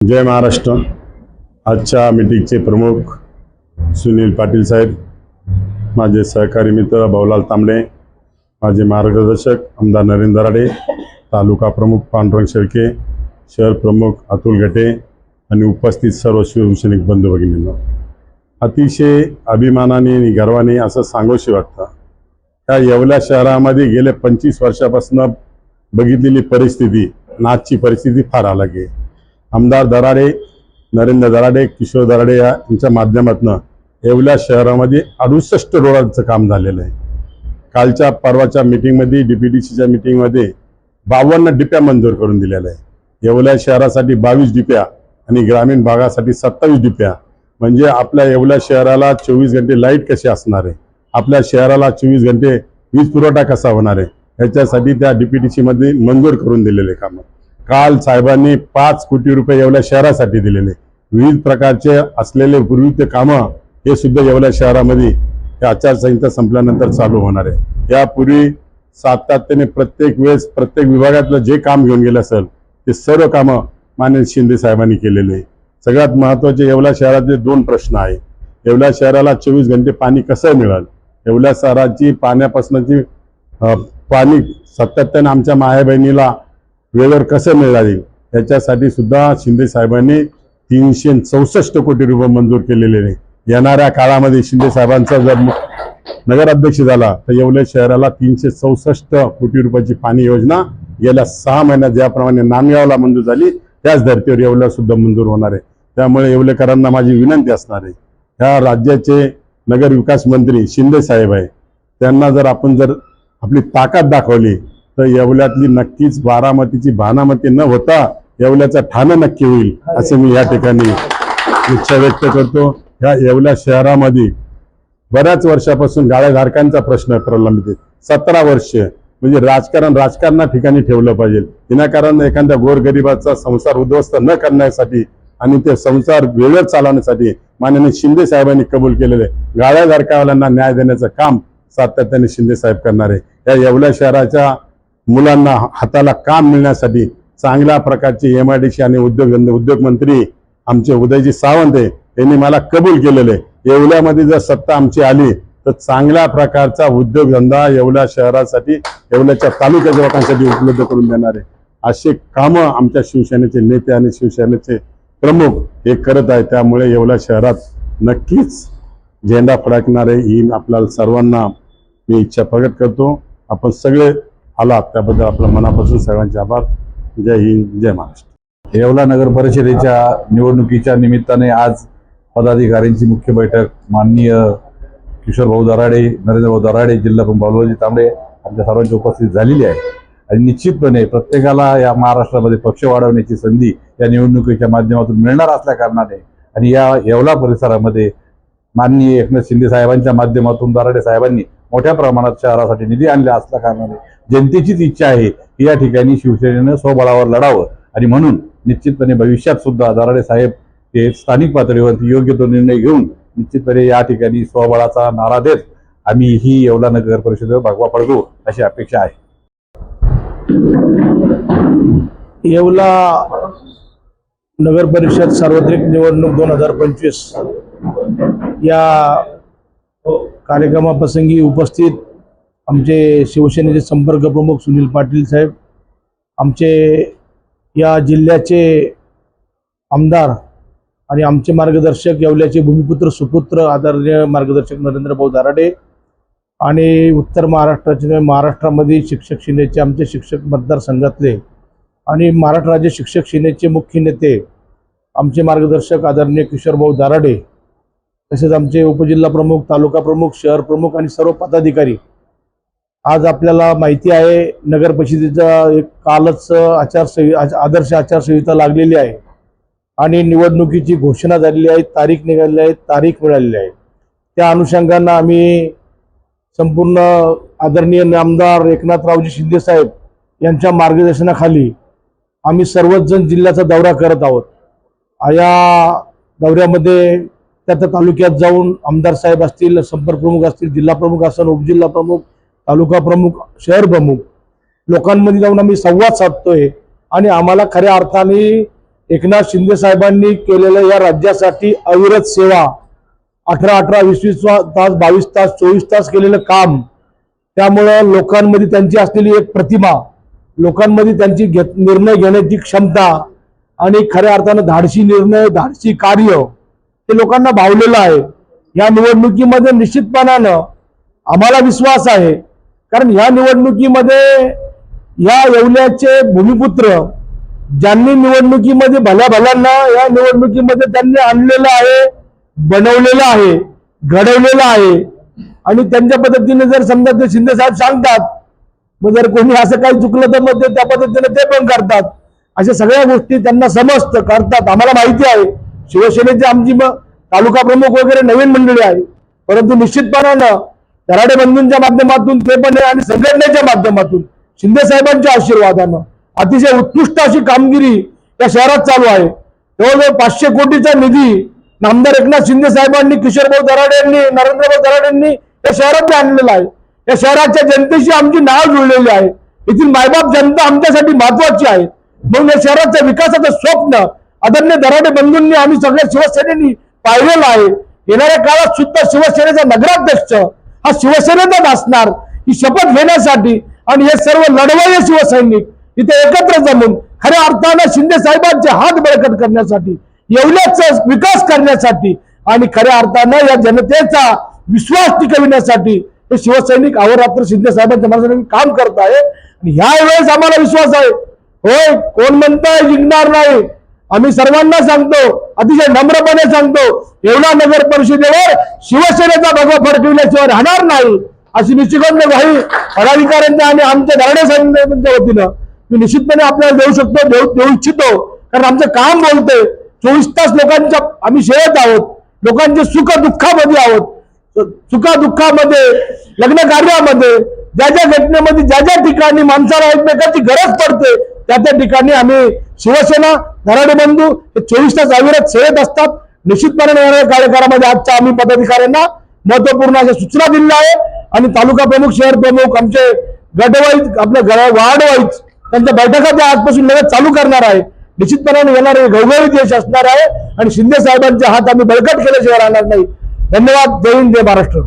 जय महाराष्ट्र. आजच्या मिटिंगचे प्रमुख सुनील पाटील साहेब माझे सहकारी मित्र भाऊलाल तांबडे माझे मार्गदर्शक आमदार नरेंद्र राडे तालुका प्रमुख पांडुरंग शेळके शहर प्रमुख अतुल घटे आणि उपस्थित सर्व शिवसैनिक बंधू भगिनींना. अतिशय अभिमानाने आणि गर्वाने असं सांगोशी वाटतं. त्या येवल्या शहरामध्ये गेल्या पंचवीस वर्षापासून बघितलेली परिस्थिती आणि आजची परिस्थिती फार अलग आहे. आमदार दराडे नरेंद्र दराडे किशोर दराडे या यांच्या माध्यमातून येवल्या शहरामध्ये अडुसष्ट रोडांचं काम झालेलं आहे. कालच्या परवाच्या मिटिंगमध्ये डी पी डी सीच्या मिटिंगमध्ये बावन्न डिप्या मंजूर करून दिलेल्या आहे येवल्या शहरासाठी बावीस डिप्या आणि ग्रामीण भागासाठी सत्तावीस डिप्या. म्हणजे आपल्या येवल्या शहराला चोवीस घंटे लाइट कशी असणार आहे? आपल्या शहराला चोवीस घंटे वीज पुरवठा कसा होणार आहे? याच्यासाठी त्या डी पी डी सीमध्ये मंजूर करून दिलेले कामं. काल साहेबांनी पाच कोटी रुपये येवल्या शहरासाठी दिलेले. विविध प्रकारचे असलेले पूर्वीचे कामं हे सुद्धा येवल्या शहरामध्ये हे आचारसंहिता संपल्यानंतर चालू होणार आहे. यापूर्वी सातत्याने प्रत्येक वेळेस प्रत्येक विभागातलं जे काम घेऊन गेलं असेल ते सर्व कामं मान्य शिंदे साहेबांनी केलेले सगळ्यात महत्त्वाचे येवला शहरातले दोन प्रश्न आहे येवला शहराला चोवीस घंटे पाणी कसं मिळेल? येवला शहराची पाण्यापासूनची पाणी सातत्याने आमच्या माया बहिणीला वेळेवर कसं मिळाले? याच्यासाठी सुद्धा शिंदे साहेबांनी तीनशे चौसष्ट कोटी रुपये मंजूर केलेले आहे येणाऱ्या काळामध्ये शिंदे साहेबांचा जर नगराध्यक्ष झाला तर येवले शहराला तीनशे चौसष्ट कोटी रुपयाची पाणी योजना गेल्या सहा महिन्यात ज्याप्रमाणे नांदगावला मंजूर झाली त्याच धर्तीवर येवला सुद्धा मंजूर होणार आहे. त्यामुळे येवलेकरांना माझी विनंती असणार आहे. ह्या राज्याचे नगर विकास मंत्री शिंदे साहेब आहे त्यांना जर आपण जर आपली ताकद दाखवली तर येवल्यातली नक्कीच बारामतीची भानामती न होता येवल्याचं ठाणं नक्की होईल असे मी या ठिकाणी इच्छा व्यक्त करतो. ह्या येवल्या शहरामध्ये बऱ्याच वर्षापासून गाळ्याधारकांचा प्रश्न प्रलंबित आहे. सतरा वर्ष म्हणजे राजकारण राजकारणा ठिकाणी ठेवलं पाहिजे. विनाकारण एखाद्या गोरगरिबाचा संसार उद्ध्वस्त न करण्यासाठी आणि ते संसार वेळेवर चालवण्यासाठी माननीय शिंदे साहेबांनी कबूल केलेले गाळ्याधारकावाल्यांना न्याय देण्याचं काम सातत्याने शिंदे साहेब करणार आहे. या येवल्या शहराच्या मुलांना हाताला काम मिळण्यासाठी चांगल्या प्रकारचे एम आय डी सी आणि उद्योग उद्योगमंत्री आमचे उदयजी सावंत आहे यांनी मला कबूल केलेले येवल्यामध्ये जर सत्ता आमची आली तर चांगल्या प्रकारचा उद्योगधंदा येवल्या शहरासाठी येवल्याच्या तालुक्याच्या लोकांसाठी उपलब्ध करून देणार आहे. असे कामं आमच्या शिवसेनेचे नेते आणि शिवसेनेचे प्रमुख हे करत आहे त्यामुळे येवल्या शहरात नक्कीच झेंडा फडकणारे ही आपल्याला सर्वांना मी इच्छा प्रकट करतो. आपण सगळे आला त्याबद्दल आपला मनापासून सर्वांचे आभार. जय हिंद जय महाराष्ट्र. येवला नगर परिषदेच्या निवडणुकीच्या निमित्ताने आज पदाधिकाऱ्यांची मुख्य बैठक माननीय किशोर भाऊ दराडे नरेंद्र भाऊ दराडे जिल्हा प्रमुख बालूजी तांबडे आमच्या सर्वांची उपस्थित झालेली आहे. आणि निश्चितपणे प्रत्येकाला या महाराष्ट्रामध्ये पक्ष वाढवण्याची संधी या निवडणुकीच्या माध्यमातून मिळणार असल्या कारणाने आणि या येवला परिसरामध्ये माननीय एकनाथ शिंदे साहेबांच्या माध्यमातून दराडे साहेबांनी मोठ्या प्रमाणात शहरासाठी निधी आणला असल्या कारणाने जनतेचीच इच्छा आहे की या ठिकाणी शिवसेनेनं स्वबळावर लढावं. आणि म्हणून निश्चितपणे भविष्यात सुद्धा दराडे साहेब हे स्थानिक पातळीवरती योग्य तो निर्णय घेऊन निश्चितपणे या ठिकाणी स्वबळाचा नारा देत आम्ही ही येवला नगर परिषदेवर भागवा पडतो अशी अपेक्षा आहे. येवला नगर परिषद सार्वत्रिक निवडणूक दोन हजार पंचवीस या कार्यक्रमाप्रसंगी उपस्थित आमचे शिवसेनेचे संपर्क प्रमुख सुनील पाटील साहेब आमचे या जिल्ह्याचे आमदार आणि आमचे मार्गदर्शक येवल्याचे भूमिपुत्र सुपुत्र आदरणीय मार्गदर्शक नरेंद्र भाऊ दाराडे आणि उत्तर महाराष्ट्राचे महाराष्ट्रामध्ये शिक्षक सेनेचे आमचे शिक्षक मतदारसंघातले आणि महाराष्ट्र राज्य शिक्षक सेनेचे मुख्य नेते आमचे मार्गदर्शक आदरणीय किशोरभाऊ दाराडे तसेच आमचे उपजिल्हा प्रमुख तालुका प्रमुख शहर प्रमुख आणि सर्व पदाधिकारी. आज आपल्याला माहिती आहे नगर परिषदेचा एक कालच आचारसंहि आदर्श आचारसंहिता लागलेली आहे. आणि निवडणुकीची घोषणा झालेली आहे तारीख निघालेली आहे तारीख मिळालेली आहे. त्या अनुषंगानं आम्ही संपूर्ण आदरणीय आमदार एकनाथरावजी शिंदे साहेब यांच्या मार्गदर्शनाखाली आम्ही सर्वच जण जिल्ह्याचा दौरा करत आहोत. या दौऱ्यामध्ये त्या त्या तालुक्यात जाऊन आमदार साहेब असतील संपर्क प्रमुख असतील जिल्हा प्रमुख असतील उपजिल्हा प्रमुख तालुका प्रमुख शहर प्रमुख लोकांमध्ये जाऊन आम्ही संवाद साधतोय. आणि आम्हाला खऱ्या अर्थाने एकनाथ शिंदे साहेबांनी केलेल्या या राज्यासाठी अविरत सेवा अठरा अठरा वीस वीस तास बावीस तास चोवीस तास केलेलं काम त्यामुळं लोकांमध्ये त्यांची असलेली एक प्रतिमा लोकांमध्ये त्यांची घेत निर्णय घेण्याची क्षमता आणि खऱ्या अर्थानं धाडशी निर्णय धाडशी कार्य ते लोकांना भावलेलं आहे. या निवडणुकीमध्ये निश्चितपणानं आम्हाला विश्वास आहे. कारण या निवडणुकीमध्ये या येवल्याचे भूमिपुत्र ज्यांनी निवडणुकीमध्ये भल्या भल्यांना या निवडणुकीमध्ये त्यांनी आणलेलं आहे बनवलेलं आहे घडवलेलं आहे. आणि त्यांच्या पद्धतीने जर समजा ते शिंदे साहेब सांगतात मग जर कोणी असं काही चुकलं तर मग ते त्या पद्धतीने ते पण करतात. अशा सगळ्या गोष्टी त्यांना समजतं करतात. आम्हाला माहिती आहे. शिवसेनेची आमची मग तालुका प्रमुख वगैरे नवीन मंडळी आहे. परंतु निश्चितपणानं धराडे बंधूंच्या माध्यमातून ते पण आहे आणि संघटनेच्या माध्यमातून शिंदे साहेबांच्या आशीर्वादानं अतिशय उत्कृष्ट अशी कामगिरी या शहरात चालू आहे. जवळजवळ पाचशे कोटीचा निधी नामदार एकनाथ शिंदे साहेबांनी किशोरभाऊ दराडे यांनी नरेंद्रभाऊ दराडे यांनी या शहरात आणलेलं आहे. या शहराच्या जनतेशी आमची नाव जुळलेली आहे. येथील मायबाप जनता आमच्यासाठी महत्वाची आहे. म्हणून या शहराच्या विकासाचं स्वप्न आदरणीय दराडे बंधूंनी आम्ही सगळ्या शिवसेनेनी पाहिलेलं आहे. येणाऱ्या काळात सुद्धा शिवसेनेचा नगराध्यक्ष हा शिवसेनेचाच असणार ही शपथ घेण्यासाठी. आणि हे सर्व लढवय्ये शिवसैनिक इथे एकत्र जमून खऱ्या अर्थानं शिंदे साहेबांचे हात बळकट करण्यासाठी येवल्याचा विकास करण्यासाठी आणि खऱ्या अर्थानं या जनतेचा विश्वास टिकविण्यासाठी हे शिवसैनिक अहोरात्र शिंदे साहेबांच्या माणसाने काम करत आहे. आणि ह्या वेळेस आम्हाला विश्वास आहे. होय कोण म्हणताय जिंकणार नाही. आम्ही सर्वांना सांगतो अतिशय नम्रपणे सांगतो एवढा नगर परिषदेवर शिवसेनेचा भगवा फडकविल्याशिवाय राहणार नाही अशी निश्चित काही पदाधिकाऱ्यांच्या आणि आमच्या धरणे साहेबांच्या वतीनं मी निश्चितपणे आपल्याला देऊ शकतो देऊ देऊ इच्छितो. कारण आमचं काम बोलते चोवीस तास लोकांच्या आम्ही शेळत आहोत लोकांच्या सुख दुःखामध्ये आहोत. सुखा दुःखामध्ये लग्न कार्यामध्ये ज्या ज्या घटनेमध्ये ज्या ज्या ठिकाणी माणसाला एकमेकाची गरज पडते त्या त्या ठिकाणी आम्ही शिवसेना धराडे बंधू हे चोवीस तास अविरत सेवेत असतात. निश्चितपणे येणाऱ्या कार्यक्रमामध्ये आजच्या आम्ही पदाधिकाऱ्यांना महत्त्वपूर्ण अशा सूचना दिल्या आहे आणि तालुका प्रमुख शहर प्रमुख आमचे गटवाईज आपल्या घरा वार्ड त्यांच्या बैठका त्या आजपासून लगेच चालू करणार आहे. निश्चितपणाने येणारे घवघवीत यश असणार आहे. आणि शिंदे साहेबांचे हात आम्ही बळकट केल्याशिवाय राहणार नाही. धन्यवाद. जय हिंद जय महाराष्ट्र.